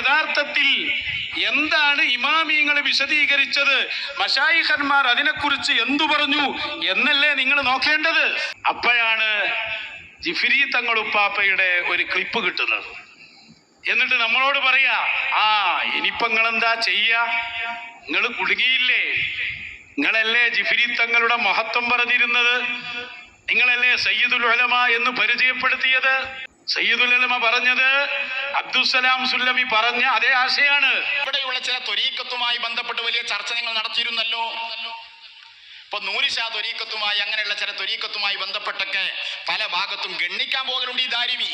യഥാർത്ഥത്തിൽ എന്താണ് ഇമാമിയങ്ങൾ വിശദീകരിച്ചത്? മഷായിഖന്മാർ അതിനെക്കുറിച്ച് എന്തു പറഞ്ഞു എന്നല്ലേ നിങ്ങൾ നോക്കേണ്ടത്? അപ്പോഴാണ് ജിഫിരി തങ്ങളുപ്പാപ്പയുടെ ഒരു ക്ലിപ്പ് കിട്ടുന്നത്. എന്നിട്ട് നമ്മളോട് പറയാ ആ ഇനിയിപ്പൊ നിങ്ങൾ എന്താ ചെയ്യാ? നിങ്ങൾ കുടുങ്ങിയില്ലേ? നിങ്ങളല്ലേ ജിഫിരി തങ്ങളുടെ മഹത്വം പറഞ്ഞിരുന്നത്? നിങ്ങളല്ലേ സയ്യിദുൽ ഉലമ എന്ന് പരിചയപ്പെടുത്തിയത്? സയ്യിദുൽ ഉലമ പറഞ്ഞത് അബ്ദുസലാം സുല്ലമി പറഞ്ഞ അതേ ആശയാണ്. ഇവിടെയുള്ള ചില ത്വരീക്കത്തുമായി ബന്ധപ്പെട്ട് വലിയ ചർച്ച നിങ്ങൾ നടത്തിയിരുന്നല്ലോ. ഇപ്പൊ നൂരിഷാ ത്വരീക്കത്തുമായി അങ്ങനെയുള്ള ചില ത്വരീക്കത്തുമായി ബന്ധപ്പെട്ടൊക്കെ പല ഭാഗത്തും ഗണ്ണിക്കാൻ പോകലുണ്ട് ഈ ദാരിമി.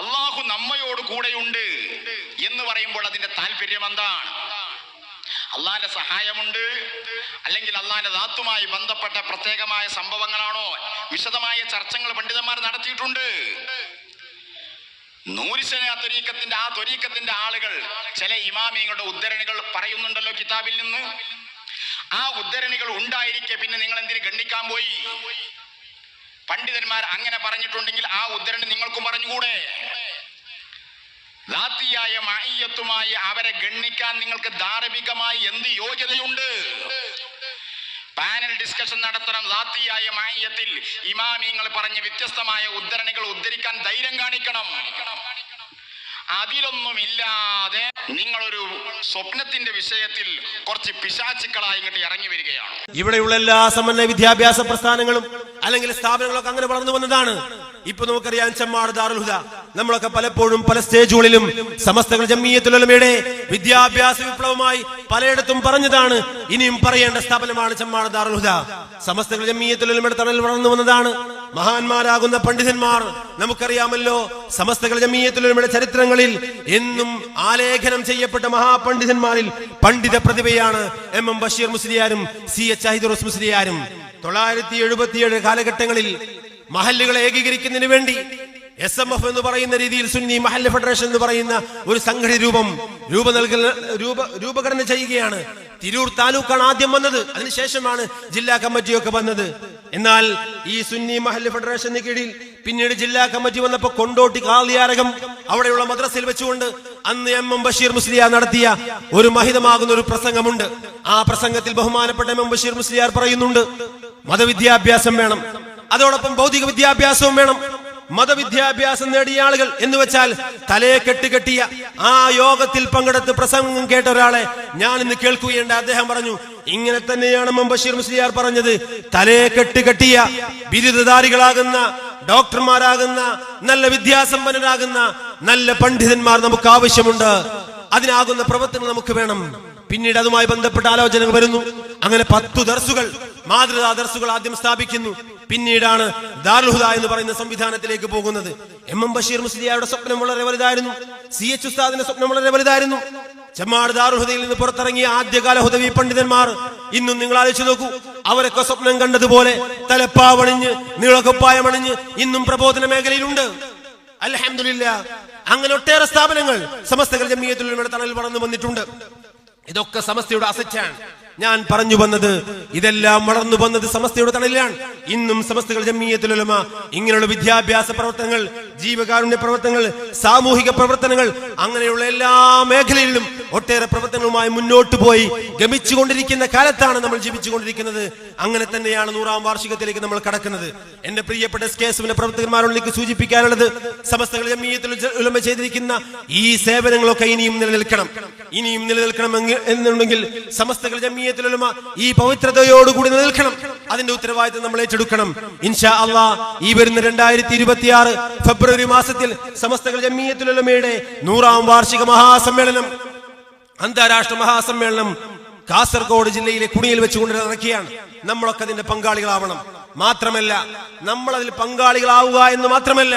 അള്ളാഹു നമ്മയോട് കൂടെയുണ്ട് എന്ന് പറയുമ്പോൾ അതിന്റെ താല്പര്യം എന്താണ്? അള്ളാന്റെ സഹായമുണ്ട്. അല്ലെങ്കിൽ അള്ളാന്റെ ദാത്തുമായി ബന്ധപ്പെട്ട പ്രത്യേകമായ സംഭവങ്ങളാണോ? വിശദമായ ചർച്ചകൾ പണ്ഡിതന്മാർ നടത്തിയിട്ടുണ്ട്. നൂരിശന തൊരീക്കത്തിന്റെ ആ തൊരീക്കത്തിന്റെ ആളുകൾ ചില ഇമാമിയങ്ങളുടെ ഉദ്ധരണികൾ പറയുന്നുണ്ടല്ലോ കിതാബിൽ നിന്ന്. ആ ഉദ്ധരണികൾ ഉണ്ടായിരിക്കെ പിന്നെ നിങ്ങൾ എന്തിനു ഗണ്ണിക്കാൻ പോയി? പണ്ഡിതന്മാർ അങ്ങനെ പറഞ്ഞിട്ടുണ്ടെങ്കിൽ ആ ഉദ്ധരണി നിങ്ങൾക്കും പറഞ്ഞുകൂടെ? ദാത്തിയായ മായ്യത്തുമായി അവരെ ഗണ്ണിക്കാൻ നിങ്ങൾക്ക് ധാർമ്മികമായി എന്ത് യോഗ്യതയുണ്ട് പാനൽ ഡിസ്കഷൻ നടത്തണം. ദാത്തിയായ മായ്യത്തിൽ ഇമാമിങ്ങൾ പറഞ്ഞ വ്യത്യസ്തമായ ഉദ്ധരണികൾ ഉദ്ധരിക്കാൻ ധൈര്യം കാണിക്കണം. അതിലൊന്നുമില്ലാതെ നിങ്ങളൊരു സ്വപ്നത്തിന്റെ വിഷയത്തിൽ കുറച്ച് പിശാചുക്കളായി ഇങ്ങോട്ട് ഇറങ്ങി വരികയാണ്. ഇവിടെയുള്ള എല്ലാ സമന്വയ വിദ്യാഭ്യാസ പ്രസ്ഥാനങ്ങളും അല്ലെങ്കിൽ സ്ഥാപനങ്ങളൊക്കെ അങ്ങനെ വളർന്നു വന്നതാണ്. ഇപ്പൊ നമുക്കറിയാം ചെമ്മാട് ദാറുൽഹുദ നമ്മളൊക്കെ പലപ്പോഴും പല സ്റ്റേജുകളിലും സമസ്തകൾ ജമ്മീയത്തുലമയുടെ വിദ്യാഭ്യാസ വിപ്ലവമായി പലയിടത്തും പറഞ്ഞതാണ്. ഇനിയും പറയേണ്ട സ്ഥാപനമാണ് ചെമ്മാട് ദാറുൽഹുദ സമസ്തകൾ ജമ്മീയത്തുലമയുടെ തണൽ വളർന്നു വന്നതാണ്. മഹാന്മാരാകുന്ന പണ്ഡിതന്മാർ നമുക്കറിയാമല്ലോ സമസ്തകൾ ജമ്മീയത്തുലമയുടെ ചരിത്രങ്ങളിൽ എന്നും ആലേഖനം ചെയ്യപ്പെട്ട മഹാപണ്ഡിതന്മാരിൽ പണ്ഡിത പ്രതിഭയാണ് എം എം ബഷീർ മുസ്ലിയാരും സി എച്ച് അഹിദുറസ് മുസ്ലിയാരും. തൊള്ളായിരത്തി എഴുപത്തിയേഴ് കാലഘട്ടങ്ങളിൽ മഹല്ലുകളെ ഏകീകരിക്കുന്നതിന് വേണ്ടി എസ് എം എഫ് എന്ന് പറയുന്ന രീതിയിൽ സുന്നി മഹല്ല ഫെഡറേഷൻ എന്ന് പറയുന്ന ഒരു സംഘടി രൂപം രൂപ നൽകുന്ന രൂപ രൂപഘടന ചെയ്യുകയാണ്. തിരൂർ താലൂക്കാണ് ആദ്യം വന്നത്. അതിനുശേഷമാണ് ജില്ലാ കമ്മിറ്റിയൊക്കെ വന്നത്. എന്നാൽ ഈ സുന്നി മഹല്ല ഫെഡറേഷന് കീഴിൽ പിന്നീട് ജില്ലാ കമ്മിറ്റി വന്നപ്പോ കൊണ്ടോട്ടി കാളിയാരകം അവിടെയുള്ള മദ്രസയിൽ വെച്ചുകൊണ്ട് അന്ന് എം എം ബഷീർ മുസ്ലിയാർ നടത്തിയ ഒരു മഹിതമാകുന്ന ഒരു പ്രസംഗമുണ്ട്. ആ പ്രസംഗത്തിൽ ബഹുമാനപ്പെട്ട എം എം ബഷീർ മുസ്ലിയാർ പറയുന്നുണ്ട് മതവിദ്യാഭ്യാസം വേണം. അതോടൊപ്പം ഭൗതിക വിദ്യാഭ്യാസവും വേണം. മതവിദ്യാഭ്യാസം നേടിയ ആളുകൾ എന്ന് വെച്ചാൽ തലയെ കെട്ടിക്കെട്ടിയ ആ യോഗത്തിൽ പങ്കെടുത്ത് പ്രസംഗം കേട്ട ഒരാളെ ഞാൻ ഇന്ന് കേൾക്കുകയുണ്ട് അദ്ദേഹം പറഞ്ഞു ഇങ്ങനെ തന്നെയാണ് എം. ബഷീർ മുസ്ലിയാർ പറഞ്ഞത്. തലയെ കെട്ടിക്കെട്ടിയ ബിരുദധാരികളാകുന്ന ഡോക്ടർമാരാകുന്ന നല്ല വിദ്യാസമ്പന്നരാകുന്ന നല്ല പണ്ഡിതന്മാർ നമുക്ക് ആവശ്യമുണ്ട്. അതിനാകുന്ന പ്രവർത്തനം നമുക്ക് വേണം. പിന്നീട് അതുമായി ബന്ധപ്പെട്ട ആലോചനകൾ വരുന്നു. അങ്ങനെ പത്തു ദർസുകൾ മാതൃകാ ദർസുകൾ ആദ്യം സ്ഥാപിക്കുന്നു. പിന്നീടാണ് ദാർഹുദ എന്ന് പറയുന്ന സംവിധാനത്തിലേക്ക് പോകുന്നത്. എം എം ബഷീർ മുസ്ലിയാരുടെ സ്വപ്നം വളരെ വലുതായിരുന്നു. സി എച്ച് ഉസ്താദിന്റെ സ്വപ്നം വളരെ വലുതായിരുന്നു. ചെമ്മാട് ദാർഹുദയിൽ നിന്ന് പുറത്തിറങ്ങിയ ആദ്യകാല ഹുദവി പണ്ഡിതന്മാർ ഇന്നും നിങ്ങൾ ആലോചിച്ചു നോക്കൂ അവരൊക്കെ സ്വപ്നം കണ്ടതുപോലെ തലപ്പാവണിഞ്ഞ് നീളകുപ്പായമണിഞ്ഞ് ഇന്നും പ്രബോധന മേഖലയിലുണ്ട്. അലഹമില്ല അങ്ങനെ ഒട്ടേറെ സ്ഥാപനങ്ങൾ സമസ്തകൾ ജമീയത്തിലുള്ള തണൽ വളർന്നു വന്നിട്ടുണ്ട്. ഇതൊക്കെ സമസ്തയുടെ അസറ്റാണ്. ഞാൻ പറഞ്ഞു വന്നത് ഇതെല്ലാം വളർന്നു വന്നത് സമസ്തയുടെ തണലിലാണ്. ഇന്നും സമസ്തകൾ ജമ്മീയത്തിലുലമ ഇങ്ങനെയുള്ള വിദ്യാഭ്യാസ പ്രവർത്തനങ്ങൾ ജീവകാരുണ്യ പ്രവർത്തനങ്ങൾ സാമൂഹിക പ്രവർത്തനങ്ങൾ അങ്ങനെയുള്ള എല്ലാ മേഖലയിലും ഒട്ടേറെ പ്രവർത്തനങ്ങളുമായി മുന്നോട്ട് പോയി ഗമിച്ചുകൊണ്ടിരിക്കുന്ന കാലത്താണ് നമ്മൾ ജീവിച്ചുകൊണ്ടിരിക്കുന്നത്. അങ്ങനെ തന്നെയാണ് നൂറാം വാർഷികത്തിലേക്ക് നമ്മൾ കടക്കുന്നത്. എന്റെ പ്രിയപ്പെട്ട എസ് കെ എസ് എഫിന്റെ പ്രവർത്തകന്മാരോടേക്ക് സൂചിപ്പിക്കാനുള്ളത് സമസ്തകൾ ജമ്മീയത്തിൽ ഉലമ ചെയ്തിരിക്കുന്ന ഈ സേവനങ്ങളൊക്കെ ഇനിയും നിലനിൽക്കണം. ഇനിയും നിലനിൽക്കണം എന്നുണ്ടെങ്കിൽ സമസ്തകൾ ജമ്മീയത്തിലുലമ ഈ പവിത്രതയോടുകൂടി നിൽക്കണം. അതിന്റെ ഉത്തരവാദിത്തം നമ്മൾ ഏറ്റെടുക്കണം. ഇൻഷാ അള്ളാ ഈ വരുന്ന രണ്ടായിരത്തി ഇരുപത്തിയാറ് ഫെബ്രുവരി മാസത്തിൽ സമസ്ത ജമ്മീയത്തിലുലമയുടെ നൂറാം വാർഷിക മഹാസമ്മേളനം അന്താരാഷ്ട്ര മഹാസമ്മേളനം കാസർഗോഡ് ജില്ലയിലെ കുണിയിൽ വെച്ചുകൊണ്ട് ഇറക്കിയാണ് നമ്മളൊക്കെ അതിന്റെ പങ്കാളികളാവണം. മാത്രമല്ല നമ്മൾ അതിൽ പങ്കാളികളാവുക എന്ന് മാത്രമല്ല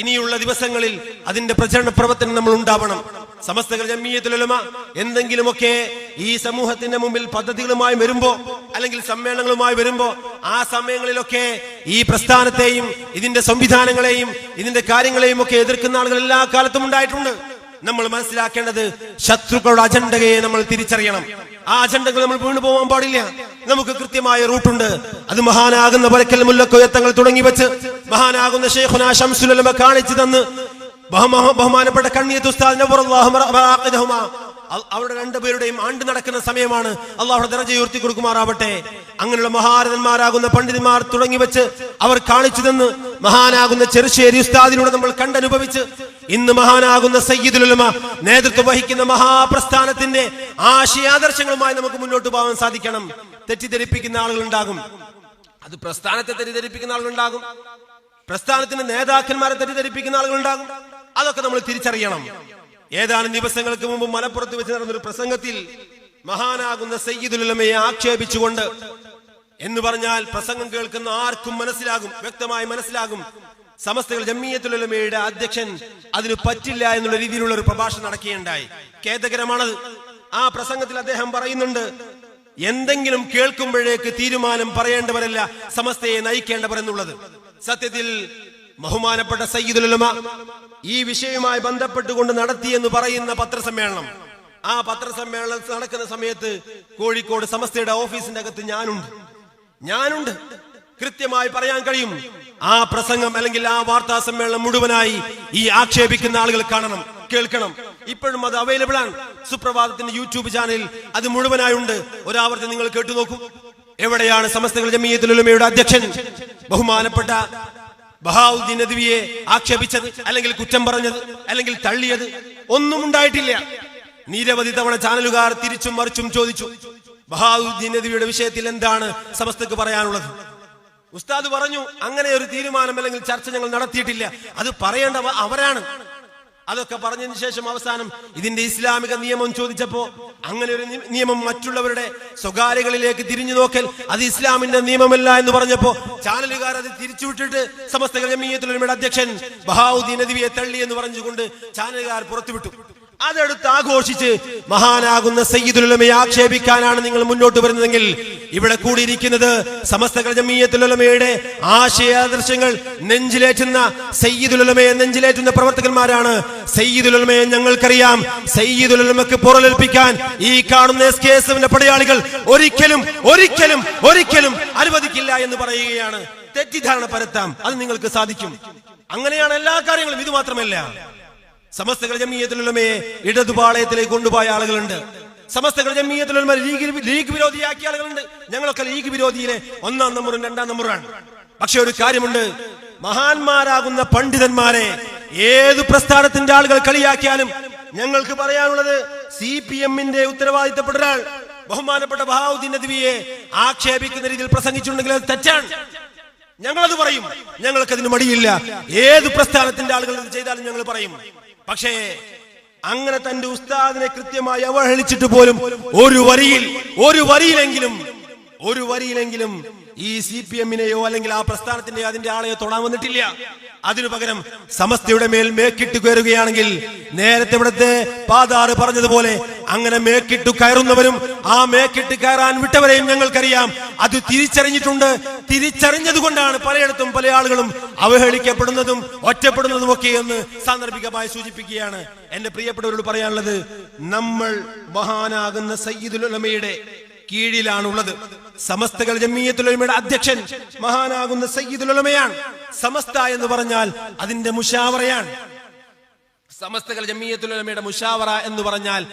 ഇനിയുള്ള ദിവസങ്ങളിൽ അതിന്റെ പ്രചരണ പ്രവർത്തനം നമ്മൾ ഉണ്ടാവണം. സമസ്തകൾ ജമ്മിയത്തിലുലമ എന്തെങ്കിലുമൊക്കെ ഈ സമൂഹത്തിന്റെ മുമ്പിൽ പദ്ധതികളുമായി വരുമ്പോ അല്ലെങ്കിൽ സമ്മേളനങ്ങളുമായി വരുമ്പോ ആ സമയങ്ങളിലൊക്കെ ഈ പ്രസ്ഥാനത്തെയും ഇതിന്റെ സംവിധാനങ്ങളെയും ഇതിന്റെ കാര്യങ്ങളെയും ഒക്കെ എതിർക്കുന്ന ആളുകൾ എല്ലാ കാലത്തും ഉണ്ടായിട്ടുണ്ട്. നമ്മൾ മനസ്സിലാക്കേണ്ടത് ശത്രുക്കളുടെ അജണ്ടകയെ നമ്മൾ തിരിച്ചറിയണം. ആ അജണ്ടകൾ നമ്മൾ വീണു പോകാൻ പാടില്ല. നമുക്ക് കൃത്യമായ റൂട്ടുണ്ട്. അത് മഹാനാകുന്ന പരക്കൽ മുല്ലക്കൊയത്തങ്ങൾ തുടങ്ങി വെച്ച് മഹാനാകുന്ന ഷംസുലമ കാണിച്ചു തന്ന് ബഹുമാനപ്പെട്ട കണ്ണിയത്ത് അവരുടെ രണ്ടുപേരുടെയും ആണ്ട് നടക്കുന്ന സമയമാണ് അള്ളാഹുടെ ദർജ ഉയർത്തി കൊടുക്കുമാറാവട്ടെ. അങ്ങനെയുള്ള മഹാരഥന്മാരാകുന്ന പണ്ഡിതന്മാർ തുടങ്ങി വെച്ച് അവർ കാണിച്ചു തന്ന് മഹാനാകുന്ന ചെറുശ്ശേരി ഉസ്താദിലൂടെ നമ്മൾ കണ്ടനുഭവിച്ച് ഇന്ന് മഹാനാകുന്ന സയ്യിദുലുലമ നേതൃത്വം വഹിക്കുന്ന മഹാപ്രസ്ഥാനത്തിന്റെ ആശയാദർശങ്ങളുമായി നമുക്ക് മുന്നോട്ട് പോകാൻ സാധിക്കണം. തെറ്റിദ്ധരിപ്പിക്കുന്ന ആളുകൾ ഉണ്ടാകും അത് പ്രസ്ഥാനത്തെ തെറ്റിദ്ധരിപ്പിക്കുന്ന ആളുകൾ ഉണ്ടാകും പ്രസ്ഥാനത്തിന്റെ നേതാക്കന്മാരെ തെറ്റിദ്ധരിപ്പിക്കുന്ന ആളുകൾ ഉണ്ടാകും അതൊക്കെ നമ്മൾ തിരിച്ചറിയണം. ഏതാനും ദിവസങ്ങൾക്ക് മുമ്പ് മലപ്പുറത്ത് വെച്ച് നടന്നൊരു പ്രസംഗത്തിൽ മഹാനാകുന്ന സയ്യിദുലമയെ ആക്ഷേപിച്ചുകൊണ്ട് എന്ന് പറഞ്ഞാൽ പ്രസംഗം കേൾക്കുന്ന ആർക്കും മനസ്സിലാകും വ്യക്തമായി മനസ്സിലാകും. സമസ്തകൾ ജമ്മിയത്തുലമയുടെ അധ്യക്ഷൻ അതിന് പറ്റില്ല എന്നുള്ള രീതിയിലുള്ള ഒരു പ്രഭാഷണം നടക്കുകയുണ്ടായി. ഖേദകരമാണത്. ആ പ്രസംഗത്തിൽ അദ്ദേഹം പറയുന്നുണ്ട് എന്തെങ്കിലും കേൾക്കുമ്പോഴേക്ക് തീരുമാനം പറയേണ്ടവരല്ല സമസ്തയെ നയിക്കേണ്ടവരെന്നുള്ളത്. സത്യത്തിൽ ബഹുമാനപ്പെട്ട സയ്യിദുലമ ഈ വിഷയവുമായി ബന്ധപ്പെട്ടുകൊണ്ട് നടത്തി എന്ന് പറയുന്ന പത്രസമ്മേളനം. ആ പത്രസമ്മേളനം നടക്കുന്ന സമയത്ത് കോഴിക്കോട് സമസ്തയുടെ ഓഫീസിന്റെ അകത്ത് ഞാനുണ്ട്. ഞാനുണ്ട്. കൃത്യമായി പറയാൻ കഴിയും. ആ പ്രസംഗം അല്ലെങ്കിൽ ആ വാർത്താ സമ്മേളനം മുഴുവനായി ഈ ആക്ഷേപിക്കുന്ന ആളുകൾ കാണണം കേൾക്കണം. ഇപ്പോഴും അത് അവൈലബിൾ ആണ്. സുപ്രഭാതത്തിന്റെ യൂട്യൂബ് ചാനലിൽ അത് മുഴുവനായി ഉണ്ട്. ഒരാവർത്തി നിങ്ങൾ കേട്ടു നോക്കൂ എവിടെയാണ് സമസ്തകൾ ജമീയത്തുലമയുടെ അധ്യക്ഷൻ? ബഹുമാനപ്പെട്ട ബഹാവുദ്ദീൻ നദ്വിയെ ആക്ഷേപിച്ചത് അല്ലെങ്കിൽ കുറ്റം പറഞ്ഞത് അല്ലെങ്കിൽ തള്ളിയത് ഒന്നും ഉണ്ടായിട്ടില്ല. നിരവധി തവണ ചാനലുകാർ തിരിച്ചും മറിച്ചും ചോദിച്ചു ബഹാവുദ്ദീൻ നദ്വിയുടെ വിഷയത്തിൽ എന്താണ് സമസ്തക്ക് പറയാനുള്ളത്? ഉസ്താദ് പറഞ്ഞു അങ്ങനെ ഒരു തീരുമാനം അല്ലെങ്കിൽ ചർച്ച ഞങ്ങൾ നടത്തിയിട്ടില്ല. അത് പറയേണ്ടവ അവരാണ്. അതൊക്കെ പറഞ്ഞതിന് ശേഷം അവസാനം ഇതിന്റെ ഇസ്ലാമിക നിയമം ചോദിച്ചപ്പോ അങ്ങനെ ഒരു നിയമം മറ്റുള്ളവരുടെ സ്വകാര്യകളിലേക്ക് തിരിഞ്ഞു നോക്കൽ അത് ഇസ്ലാമിന്റെ നിയമമല്ല എന്ന് പറഞ്ഞപ്പോ ചാനലുകാർ അത് തിരിച്ചുവിട്ടിട്ട് സമസ്ത ജമീയത്തുലമയുടെ അധ്യക്ഷൻ ബഹാവുദ്ദീൻ നദിവിയെ തള്ളി എന്ന് പറഞ്ഞുകൊണ്ട് ചാനലുകാർ പുറത്തുവിട്ടു. അതെടുത്ത് ആഘോഷിച്ച് മഹാനാകുന്ന സയ്യിദുലമയെ ആക്ഷേപിക്കാനാണ് നിങ്ങൾ മുന്നോട്ട് വരുന്നതെങ്കിൽ ഇവിടെ കൂടിയിരിക്കുന്നത് സമസ്ത ജമീയത്തുലമയുടെ ആശയാദർശങ്ങൾ നെഞ്ചിലേറ്റുന്ന സയ്യിദുലമയെ നെഞ്ചിലേറ്റുന്ന പ്രവർത്തകന്മാരാണ്. സയ്യിദുലമയെ ഞങ്ങൾക്കറിയാം. സയ്യിദുലമക്ക് പുറലേൽപ്പിക്കാൻ ഈ കാണുന്ന എസ് കെ എസ് പടയാളികൾ ഒരിക്കലും ഒരിക്കലും ഒരിക്കലും അനുവദിക്കില്ല എന്ന് പറയുകയാണ്. തെറ്റിദ്ധാരണ പരത്താം. അത് നിങ്ങൾക്ക് സാധിക്കും. അങ്ങനെയാണ് എല്ലാ കാര്യങ്ങളും. ഇത് മാത്രമല്ല. സമസ്തകൾ ജമീയത്തിലുള്ളമയെ ഇടതുപാളയത്തിലേക്ക് കൊണ്ടുപോയ ആളുകളുണ്ട്. സമസ്തകൾ ജമീയത്തിലുള്ള ലീഗ് ലീഗ് വിരോധിയാക്കിയ ആളുകളുണ്ട്. ഞങ്ങളൊക്കെ ലീഗ് വിരോധിയിലെ ഒന്നാം നമ്പറും രണ്ടാം നമ്പറാണ് പക്ഷെ ഒരു കാര്യമുണ്ട്. മഹാന്മാരാകുന്ന പണ്ഡിതന്മാരെ ഏത് പ്രസ്ഥാനത്തിന്റെ ആളുകൾ കളിയാക്കിയാലും ഞങ്ങൾക്ക് പറയാനുള്ളത് സി പി എമ്മിന്റെ ഉത്തരവാദിത്തപ്പെട്ട ഒരാൾ ബഹുമാനപ്പെട്ട ബഹാവുദ്ദീൻ നദ്വിയെ ആക്ഷേപിക്കുന്ന രീതിയിൽ പ്രസംഗിച്ചിട്ടുണ്ടെങ്കിൽ അത് തെറ്റാണ്. ഞങ്ങളത് പറയും. ഞങ്ങൾക്ക് അതിന് മടിയില്ല. ഏത് പ്രസ്ഥാനത്തിന്റെ ആളുകൾ ചെയ്താലും ഞങ്ങൾ പറയും. പക്ഷേ അങ്ങനെ തന്റെ ഉസ്താദിനെ കൃത്യമായി അവഹേളിച്ചിട്ട് പോലും ഒരു വരിയിൽ ഒരു വരിയിലെങ്കിലും ഒരു വരിയിലെങ്കിലും ഈ സി പി എമ്മിനെയോ അല്ലെങ്കിൽ ആ പ്രസ്ഥാനത്തിന്റെ അതിന്റെ ആളെയോ തൊടാൻ വന്നിട്ടില്ല. അതിനു പകരം സമസ്തയുടെ മേൽ മേക്കിട്ട് കയറുകയാണെങ്കിൽ നേരത്തെ ഇവിടുത്തെ പാതാറ് പറഞ്ഞതുപോലെ അങ്ങനെ മേക്കിട്ട് കയറുന്നവരും ആ മേക്കിട്ട് കയറാൻ വിട്ടവരെയും ഞങ്ങൾക്കറിയാം. അത് തിരിച്ചറിഞ്ഞിട്ടുണ്ട്. തിരിച്ചറിഞ്ഞത് കൊണ്ടാണ് പലയിടത്തും പല ആളുകളും അവഹേളിക്കപ്പെടുന്നതും ഒറ്റപ്പെടുന്നതും ഒക്കെ എന്ന് സാന്ദർഭികമായി സൂചിപ്പിക്കുകയാണ്. എന്റെ പ്രിയപ്പെട്ടവരോട് പറയാനുള്ളത് നമ്മൾ മഹാനാകുന്ന സയ്യിദുലമയുടെ കീഴിലാണുള്ളത്. സമസ്തകൾ ജമീയത്തുലമയുടെ അധ്യക്ഷൻ മഹാനാകുന്ന സയ്യിദുലമയാണ് സമസ്ത എന്ന് പറഞ്ഞാൽ അതിന്റെ മുഷാവറയാണ്. സമസ്തകൾ ജമീയത്തുലമയുടെ മുഷാവറ എന്ന് പറഞ്ഞാൽ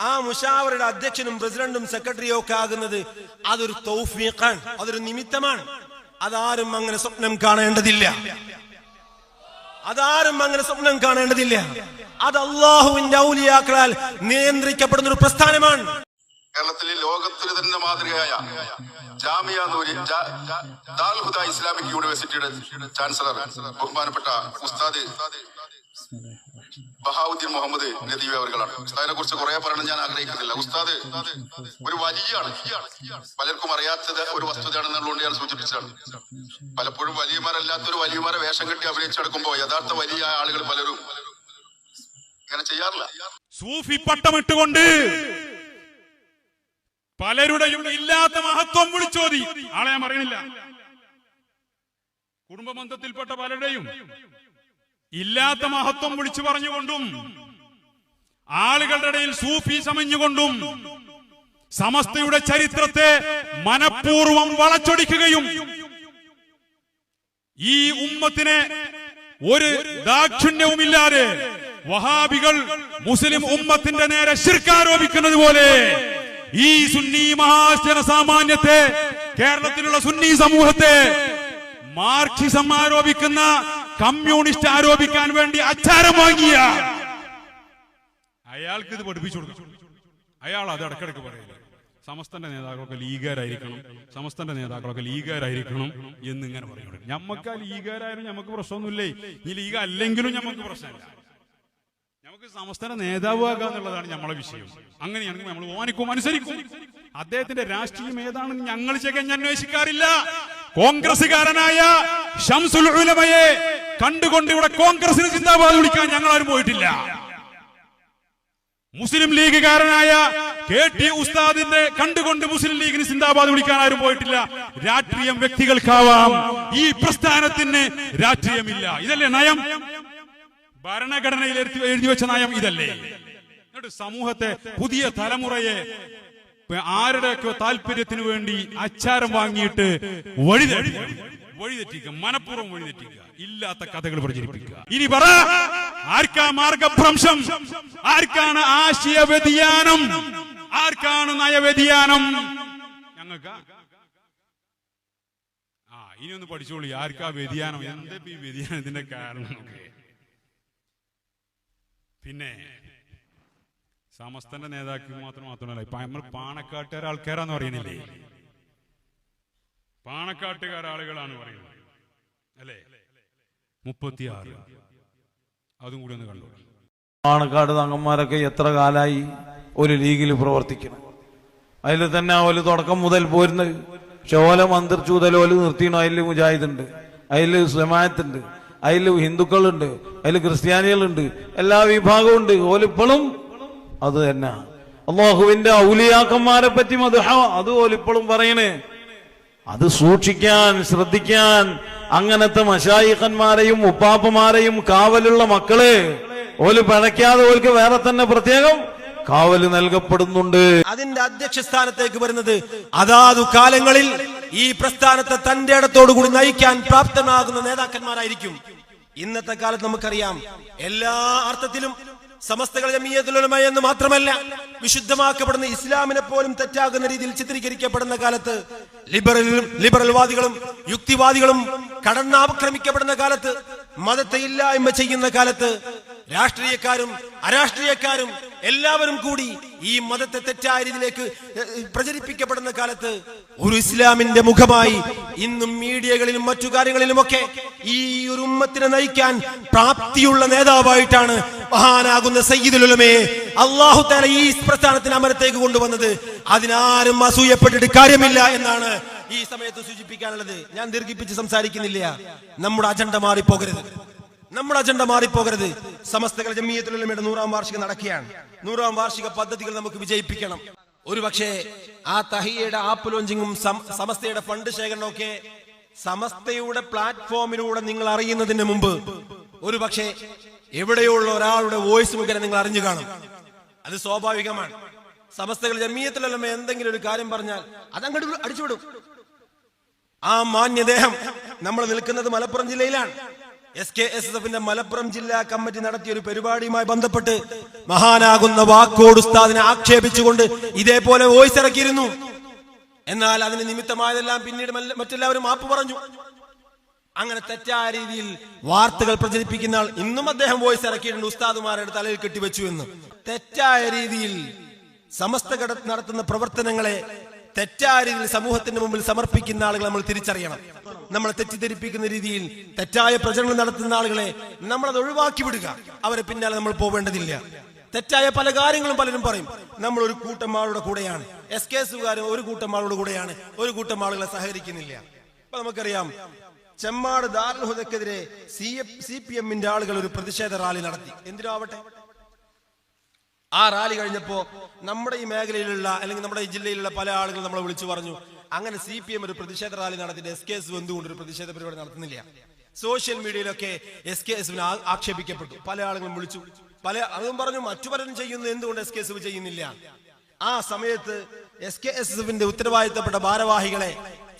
ആ മുഷാവറുടെ അധ്യക്ഷനും പ്രസിഡന്റും സെക്രട്ടറിയും ഒക്കെ ആകുന്നത് അതൊരു തൗഫീഖാണ് അതൊരു നിമിത്തമാണ്. അതാരും അങ്ങനെ സ്വപ്നം കാണേണ്ടതില്ല. അതാരും അങ്ങനെ സ്വപ്നം കാണേണ്ടതില്ല. അത് അള്ളാഹുവിന്റെ ഔലിയാക്കളാൽ നിയന്ത്രിക്കപ്പെടുന്ന ഒരു പ്രസ്ഥാനമാണ്. കേരളത്തിലെ ലോകത്തിന് തന്നെ മാതൃകയായ ജാമിയ ഇസ്ലാമിക് യൂണിവേഴ്സിറ്റിയുടെ ചാൻസലർ ബഹുമാനപ്പെട്ട ഉസ്താദ് ബഹാവുദ്ദീൻ മുഹമ്മദ് നദീബ് അവർകളാണ് ഉസ്താദിനെ കുറിച്ച് കുറെ പറയണം ഞാൻ ആഗ്രഹിക്കുന്നില്ല. ഉസ്താദ് ഒരു വലിയാണ് പലർക്കും അറിയാത്തത് ഒരു വസ്തുതയാണെന്നുള്ളതുകൊണ്ട് ഞാൻ സൂചിപ്പിച്ചതാണ്. പലപ്പോഴും വലിയമാരല്ലാത്തൊരു വലിയമാരെ വേഷം കെട്ടി അഭിനയിച്ചെടുക്കുമ്പോൾ യഥാർത്ഥ വലിയ ആളുകൾ പലരും ഇങ്ങനെ ചെയ്യാറില്ല. സൂഫി പട്ടമിട്ടുകൊണ്ട് പലരുടെയും ഇല്ലാത്ത മഹത്വം വിളിച്ചോതി. ആളെ ഞാൻ പറയുന്നില്ല. കുടുംബ ബന്ധത്തിൽപ്പെട്ട പലരുടെയും ഇല്ലാത്ത മഹത്വം വിളിച്ചു പറഞ്ഞുകൊണ്ടും ആളുകളുടെ ഇടയിൽ സൂഫി സമഞ്ഞുകൊണ്ടും സമസ്തയുടെ ചരിത്രത്തെ മനഃപൂർവം വളച്ചൊടിക്കുകയും ഈ ഉമ്മത്തിന് ഒരു ദാക്ഷിണ്യവുമില്ലാതെ വഹാബികൾ മുസ്ലിം ഉമ്മത്തിന്റെ നേരെ ശിർക്കാരോപിക്കുന്നത് പോലെ ഈ സുന്നി മഹാജന സാമാന്യത്തെ കേരളത്തിലുള്ള സുന്നി സമൂഹത്തെ മാർക്സിസം ആരോപിക്കുന്ന കമ്മ്യൂണിസ്റ്റ് ആരോപിക്കാൻ വേണ്ടി അച്ചാരം വാങ്ങിയ അയാൾക്ക് ഇത് പഠിപ്പിച്ചു കൊടുക്കും അയാൾ അത് ഇടക്കിടക്ക് പറയുക സമസ്തന്റെ നേതാക്കളൊക്കെ ലീഗാരായിരിക്കണം സമസ്തന്റെ നേതാക്കളൊക്കെ ലീഗാരായിരിക്കണം എന്നിങ്ങനെ പറയുന്നത് ഞമ്മക്ക് ആ ലീഗാരായാലും ഞമ്മക്ക് പ്രശ്നമൊന്നുമില്ലേ? ഈ ലീഗ് അല്ലെങ്കിലും ഞമ്മക്ക് പ്രശ്നമില്ല. നമുക്ക് സമസ്തന്റെ നേതാവാകുക എന്നുള്ളതാണ് നമ്മളെ വിഷയം. അങ്ങനെയാണെങ്കിൽ നമ്മൾ ഓനിക്കും അനുസരിക്കും. അദ്ദേഹത്തിന്റെ രാഷ്ട്രീയം ഏതാണെന്ന് ഞങ്ങൾ ചെകഞ്ഞ് അന്വേഷിക്കാറില്ല. കോൺഗ്രസുകാരനായ ഷംസുൽ കണ്ടുകൊണ്ട് ഇവിടെ കോൺഗ്രസിന് ചിന്താബാധ വിളിക്കാൻ ഞങ്ങൾ ആരും പോയിട്ടില്ല. മുസ്ലിം ലീഗുകാരനായ കെ ടി ഉസ്താദിന്റെ കണ്ടുകൊണ്ട് മുസ്ലിം ലീഗിന് സിന്ദാബാദ് വിളിക്കാൻ ആരും പോയിട്ടില്ല. രാഷ്ട്രീയം വ്യക്തികൾക്കാവാം. ഈ പ്രസ്ഥാനത്തിന് രാഷ്ട്രീയമില്ല. ഇതല്ലേ നയം? ഭരണഘടനയിൽ എഴുതി വെച്ച നയം ഇതല്ലേ? എന്നിട്ട് സമൂഹത്തെ പുതിയ തലമുറയെ ആരുടെയൊക്കെ താല്പര്യത്തിന് വേണ്ടി അച്ചാരം വാങ്ങിയിട്ട് വഴിതെറ്റി വഴിതെറ്റിക്കുക മനഃപൂർവം വഴിതെറ്റിക്കുക ഇല്ലാത്ത കഥകൾ പ്രചരിപ്പിക്കുക. ഇനി പറ ആർക്കാ മാർഗഭ്രംശം? ആർക്കാണ് ആശയ വ്യതിയാനം ആർക്കാണ് നയവ്യതിയാനം? ഞങ്ങൾക്ക് ആ ഇനി ഒന്ന് പഠിച്ചോളി ആർക്കാ വ്യതിയാനം? എന്താ ഈ വ്യതിയാനത്തിന്റെ കാരണം പിന്നെ സമസ്തന്റെ നേതാക്കൾ മാത്രം മാത്രമല്ല ഇപ്പൊ നമ്മൾ പാണക്കാട്ടുകാർ ആൾക്കാരാന്ന് പറയുന്നില്ലേ? പാണക്കാട്ടുകാർ ആളുകളാണ് പറയുന്നത്. അല്ലേ? മുപ്പത്തിയാറ്. അതും കൂടി ഒന്ന് കണ്ടു? പാണക്കാട് തങ്ങന്മാരൊക്കെ എത്ര കാലായി ഒരു ലീഗിൽ പ്രവർത്തിക്കണം അതിൽ തന്നെ ഓൽ തുടക്കം മുതൽ പോരുന്നത്. പക്ഷെ ഓല മന്ത്രിച്ചൂതൽ ഓൽ നിർത്തിയണം. അതിൽ മുജാഹിദുണ്ട്. അതിൽ ജമാഅത്തുണ്ട് അതിൽ ഹിന്ദുക്കളുണ്ട്. അതിൽ ക്രിസ്ത്യാനികളുണ്ട്. എല്ലാ വിഭാഗവും ഉണ്ട്. ഓലിപ്പോഴും അത് തന്നെ. അള്ളാഹുവിന്റെ ഔലിയാക്കന്മാരെ പറ്റി മധുഹ. അത് ഓലിപ്പോഴും പറയണേ. അത് സൂക്ഷിക്കാൻ ശ്രദ്ധിക്കാൻ അങ്ങനത്തെ മഷായിഖന്മാരെയും ഉപ്പാപ്പമാരെയും കാവലുള്ള മക്കൾ ഓൽ പഴയ്ക്കാതെ ഓൽക്ക് വേറെ തന്നെ പ്രത്യേകം കാവൽ നൽകപ്പെടുന്നുണ്ട്. അതിന്റെ അധ്യക്ഷ സ്ഥാനത്തേക്ക് വരുന്നത് അതാതു കാലങ്ങളിൽ ഈ പ്രസ്ഥാനത്തെ തന്റെ ഇടത്തോടുകൂടി നയിക്കാൻ പ്രാപ്തമാകുന്ന നേതാക്കന്മാരായിരിക്കും. ഇന്നത്തെ കാലത്ത് നമുക്കറിയാം എല്ലാ അർത്ഥത്തിലും സമസ്തകൾ ജമീയത്തുലമ എന്ന് മാത്രമല്ല വിശുദ്ധമാക്കപ്പെടുന്ന ഇസ്ലാമിനെ പോലും തെറ്റാകുന്ന രീതിയിൽ ചിത്രീകരിക്കപ്പെടുന്ന കാലത്ത് ലിബറലും ലിബറൽവാദികളും യുക്തിവാദികളും കടന്നാക്രമിക്കപ്പെടുന്ന കാലത്ത് മതത്തെ ഇല്ലായ്മ ചെയ്യുന്ന കാലത്ത് രാഷ്ട്രീയക്കാരും അരാഷ്ട്രീയക്കാരും എല്ലാവരും കൂടി ഈ മതത്തെ തെറ്റായ രീതിയിലേക്ക് പ്രചരിപ്പിക്കപ്പെടുന്ന കാലത്ത് ഒരു ഇസ്ലാമിന്റെ മുഖമായി ഇന്നും മീഡിയകളിലും മറ്റു കാര്യങ്ങളിലുമൊക്കെ ഈ ഒരു ഉമ്മത്തിനെ നയിക്കാൻ പ്രാപ്തിയുള്ള നേതാവായിട്ടാണ് മഹാനാകുന്ന സയ്യിദുലുലമയെ അള്ളാഹു താല ഈ പ്രസ്ഥാനത്തിന് അമരത്തേക്ക് കൊണ്ടുവന്നത്. അതിനാരും അസൂയപ്പെട്ടിട്ട് കാര്യമില്ല എന്നാണ് ഈ സമയത്ത് സൂചിപ്പിക്കാനുള്ളത്. ഞാൻ ദീർഘിപ്പിച്ച് സംസാരിക്കുന്നില്ല. നമ്മുടെ അജണ്ട മാറിപ്പോകരുത്. നമ്മുടെ അജണ്ട മാറിപ്പോകരുത്. സമസ്തകൾ ജമീയത്തുലമയുടെ നൂറാം വാർഷികം നടക്കുകയാണ്. നൂറാം വാർഷിക പദ്ധതികൾ നമുക്ക് വിജയിപ്പിക്കണം. ഒരു പക്ഷേ ആ തഹിയയുടെ ആപ്പ് ലോഞ്ചിങ്ങും സമസ്തയുടെ ഫണ്ട് ശേഖരണവും ഒക്കെ സമസ്തയുടെ പ്ലാറ്റ്ഫോമിലൂടെ നിങ്ങൾ അറിയുന്നതിന് മുമ്പ് ഒരു പക്ഷേ എവിടെയുള്ള ഒരാളുടെ വോയിസ് മുഖേന നിങ്ങൾ അറിഞ്ഞു കാണും. അത് സ്വാഭാവികമാണ്. സമസ്തകൾ ജമീയത്തിലല്ലമ്മ എന്തെങ്കിലും ഒരു കാര്യം പറഞ്ഞാൽ അതങ്ങോട്ട് അടിച്ചുവിടും. ആ മാന്യദേഹം നമ്മൾ നിൽക്കുന്നത് മലപ്പുറം ജില്ലയിലാണ്. എസ് കെ എസ് എഫിന്റെ മലപ്പുറം ജില്ലാ കമ്മിറ്റി നടത്തിയ ഒരു പരിപാടിയുമായി ബന്ധപ്പെട്ട് മഹാനാകുന്ന വാക്കോട് ഉസ്താദിനെ ആക്ഷേപിച്ചുകൊണ്ട് ഇതേപോലെ വോയിസ് ഇറക്കിയിരുന്നു. എന്നാൽ അതിന് നിമിത്തമായതെല്ലാം പിന്നീട് മറ്റെല്ലാവരും മാപ്പ് പറഞ്ഞു. അങ്ങനെ തെറ്റായ രീതിയിൽ വാർത്തകൾ പ്രചരിപ്പിക്കുന്ന ആൾ ഇന്നും അദ്ദേഹം വോയിസ് ഇറക്കിയിട്ടുണ്ട് ഉസ്താദുമാരുടെ തലയിൽ കെട്ടിവെച്ചു എന്ന്. തെറ്റായ രീതിയിൽ സമസ്ത നടത്തുന്ന പ്രവർത്തനങ്ങളെ തെറ്റായ രീതിയിൽ സമൂഹത്തിന്റെ മുമ്പിൽ സമർപ്പിക്കുന്ന ആളുകൾ നമ്മൾ തിരിച്ചറിയണം. നമ്മളെ തെറ്റിദ്ധരിപ്പിക്കുന്ന രീതിയിൽ തെറ്റായ പ്രചരണം നടത്തുന്ന ആളുകളെ നമ്മളത് ഒഴിവാക്കി വിടുക. അവരെ പിന്നാലെ നമ്മൾ പോവേണ്ടതില്ല. തെറ്റായ പല കാര്യങ്ങളും പലരും പറയും. നമ്മൾ ഒരു കൂട്ടം ആളുടെ കൂടെയാണ്. എസ് കെ ഒരു കൂട്ടം ആളുടെ കൂടെയാണ്. ഒരു കൂട്ടം ആളുകളെ സഹകരിക്കുന്നില്ല. അപ്പൊ നമുക്കറിയാം ചെമ്മാട് ദാരുൽഹുദക്കെതിരെ സി സി പി എമ്മിന്റെ ആളുകൾ ഒരു പ്രതിഷേധ റാലി നടത്തി. എന്തിനാവട്ടെ? ആ റാലി കഴിഞ്ഞപ്പോ നമ്മുടെ ഈ മേഖലയിലുള്ള അല്ലെങ്കിൽ നമ്മുടെ ഈ ജില്ലയിലുള്ള പല ആളുകൾ നമ്മളെ വിളിച്ചു പറഞ്ഞു. അങ്ങനെ സി പി എം ഒരു പ്രതിഷേധ റാലി നടത്തിയിട്ട് എസ് കെ എസ് എന്തുകൊണ്ട് ഒരു പ്രതിഷേധ പരിപാടി നടത്തുന്നില്ല. സോഷ്യൽ മീഡിയയിലൊക്കെ എസ് കെ എസ് ആക്ഷേപിക്കപ്പെട്ടു. പല ആളുകളും വിളിച്ചു. പല അതും പറഞ്ഞു മറ്റു പലരും ചെയ്യുന്നു എന്തുകൊണ്ട് എസ് കെ എസ് ചെയ്യുന്നില്ല? ആ സമയത്ത് എസ് കെ എസ് എഫിന്റെ ഉത്തരവാദിത്തപ്പെട്ട ഭാരവാഹികളെ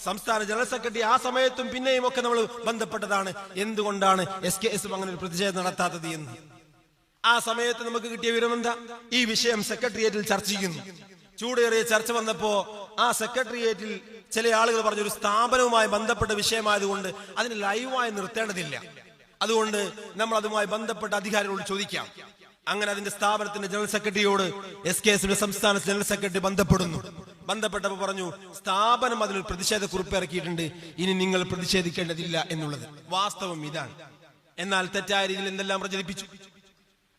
സംസ്ഥാന ജനറൽ സെക്രട്ടറി ആ സമയത്തും പിന്നെയും ഒക്കെ നമ്മൾ ബന്ധപ്പെട്ടതാണ്. എന്തുകൊണ്ടാണ് എസ് കെ എസ് അങ്ങനെ ഒരു പ്രതിഷേധം നടത്താത്തത് എന്ന്? ആ സമയത്ത് നമുക്ക് കിട്ടിയ വിവരമെന്താ ഈ വിഷയം സെക്രട്ടേറിയറ്റിൽ ചർച്ച ചെയ്യുന്നു. ചൂടേറിയ ചർച്ച വന്നപ്പോ ആ സെക്രട്ടേറിയറ്റിൽ ചില ആളുകൾ പറഞ്ഞു ഒരു സ്ഥാപനവുമായി ബന്ധപ്പെട്ട വിഷയമായതുകൊണ്ട് അതിന് ലൈവായി നിർത്തേണ്ടതില്ല. അതുകൊണ്ട് നമ്മൾ അതുമായി ബന്ധപ്പെട്ട അധികാരികളോട് ചോദിക്കാം. അങ്ങനെ അതിന്റെ സ്ഥാപനത്തിന്റെ ജനറൽ സെക്രട്ടറിയോട് എസ് കെ എസിന്റെ സംസ്ഥാന ജനറൽ സെക്രട്ടറി ബന്ധപ്പെടുന്നു. ബന്ധപ്പെട്ടപ്പോൾ പറഞ്ഞു സ്ഥാപനം അതിനൊരു പ്രതിഷേധ കുറിപ്പ് ഇറക്കിയിട്ടുണ്ട്. ഇനി നിങ്ങൾ പ്രതിഷേധിക്കേണ്ടതില്ല എന്നുള്ളത്. വാസ്തവം ഇതാണ്. എന്നാൽ തെറ്റായ രീതിയിൽ എന്തെല്ലാം പ്രചരിപ്പിച്ചു?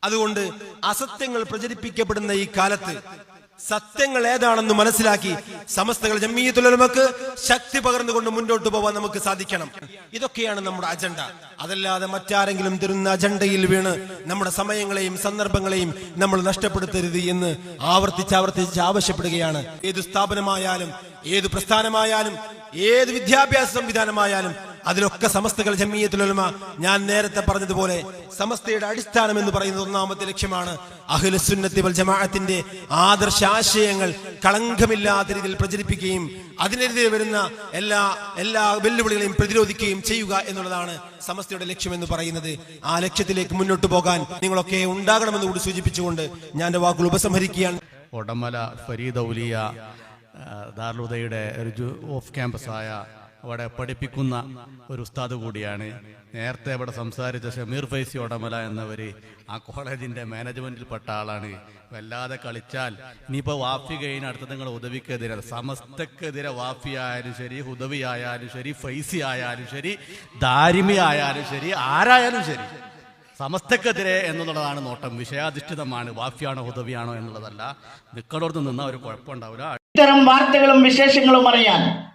അതുകൊണ്ട് അസത്യങ്ങൾ പ്രചരിപ്പിക്കപ്പെടുന്ന ഈ കാലത്ത് സത്യങ്ങൾ ഏതാണെന്ന് മനസ്സിലാക്കി സമസ്തകൾ ജമ്മീയത്തുലമക്ക് ശക്തി പകർന്നുകൊണ്ട് മുന്നോട്ട് പോവാൻ നമുക്ക് സാധിക്കണം. ഇതൊക്കെയാണ് നമ്മുടെ അജണ്ട. അതല്ലാതെ മറ്റാരെങ്കിലും തരുന്ന അജണ്ടയിൽ വീണ് നമ്മുടെ സമയങ്ങളെയും സന്ദർഭങ്ങളെയും നമ്മൾ നഷ്ടപ്പെടുത്തരുത് എന്ന് ആവർത്തിച്ച് ആവർത്തിച്ച് ആവശ്യപ്പെടുകയാണ്. ഏത് സ്ഥാപനമായാലും ഏത് പ്രസ്ഥാനമായാലും ഏത് വിദ്യാഭ്യാസ സംവിധാനമായാലും അതിലൊക്കെ സമസ്തകൾ ജമ്മീയത്തുലമ ഞാൻ നേരത്തെ പറഞ്ഞതുപോലെ സമസ്തയുടെ അടിസ്ഥാനം എന്ന് പറയുന്നത് ഒന്നാമത്തെ ലക്ഷ്യമാണ്. അഖിലസുന്നത്തി വൽ ജമാഅത്തിന്റെ ആദർശ ആശയങ്ങൾ കളങ്കമില്ലാത്ത രീതിയിൽ പ്രചരിപ്പിക്കുകയും അതിനെതിരെ വരുന്ന എല്ലാ എല്ലാ വെല്ലുവിളികളെയും പ്രതിരോധിക്കുകയും ചെയ്യുക എന്നുള്ളതാണ് സമസ്തയുടെ ലക്ഷ്യം എന്ന് പറയുന്നത്. ആ ലക്ഷ്യത്തിലേക്ക് മുന്നോട്ട് പോകാൻ നിങ്ങളൊക്കെ ഉണ്ടാകണമെന്ന് കൂടി സൂചിപ്പിച്ചുകൊണ്ട് ഞാൻ വാക്കുകൾ ഉപസംഹരിക്കുകയാണ്. ഒടമല ഫരീദ ഉലിയ ദാർലുദയുടെ ഒരു ഓഫ് ക്യാമ്പസായ അവിടെ പഠിപ്പിക്കുന്ന ഒരു ഉസ്താദ് കൂടിയാണ്. നേരത്തെ അവിടെ സംസാരിച്ച ഷമീർ ഫൈസി ഉടമല എന്നവർ ആ കോളേജിന്റെ മാനേജ്മെന്റിൽപ്പെട്ട ആളാണ്. വല്ലാതെ കളിച്ചാൽ ഇനിയിപ്പോൾ വാഫി കഴിഞ്ഞ അടുത്ത നിങ്ങൾ ഉദവിക്കെതിരെ. സമസ്തക്കെതിരെ വാഫി ആയാലും ശരി ഉദവി ആയാലും ശരി ഫൈസി ആയാലും ശരി ദാരിമി ആയാലും ശരി ആരായാലും ശരി. സമസ്തക്കെതിരെ എന്നുള്ളതാണ് നോട്ടം. വിഷയാധിഷ്ഠിതമാണ്. വാഫിയാണോ ഹുദവിയാണോ എന്നുള്ളതല്ല. നിക്കടോർത്ത് നിന്ന ഒരു കുഴപ്പമുണ്ടാവില്ല. ഇത്തരം വാർത്തകളും വിശേഷങ്ങളും അറിയാൻ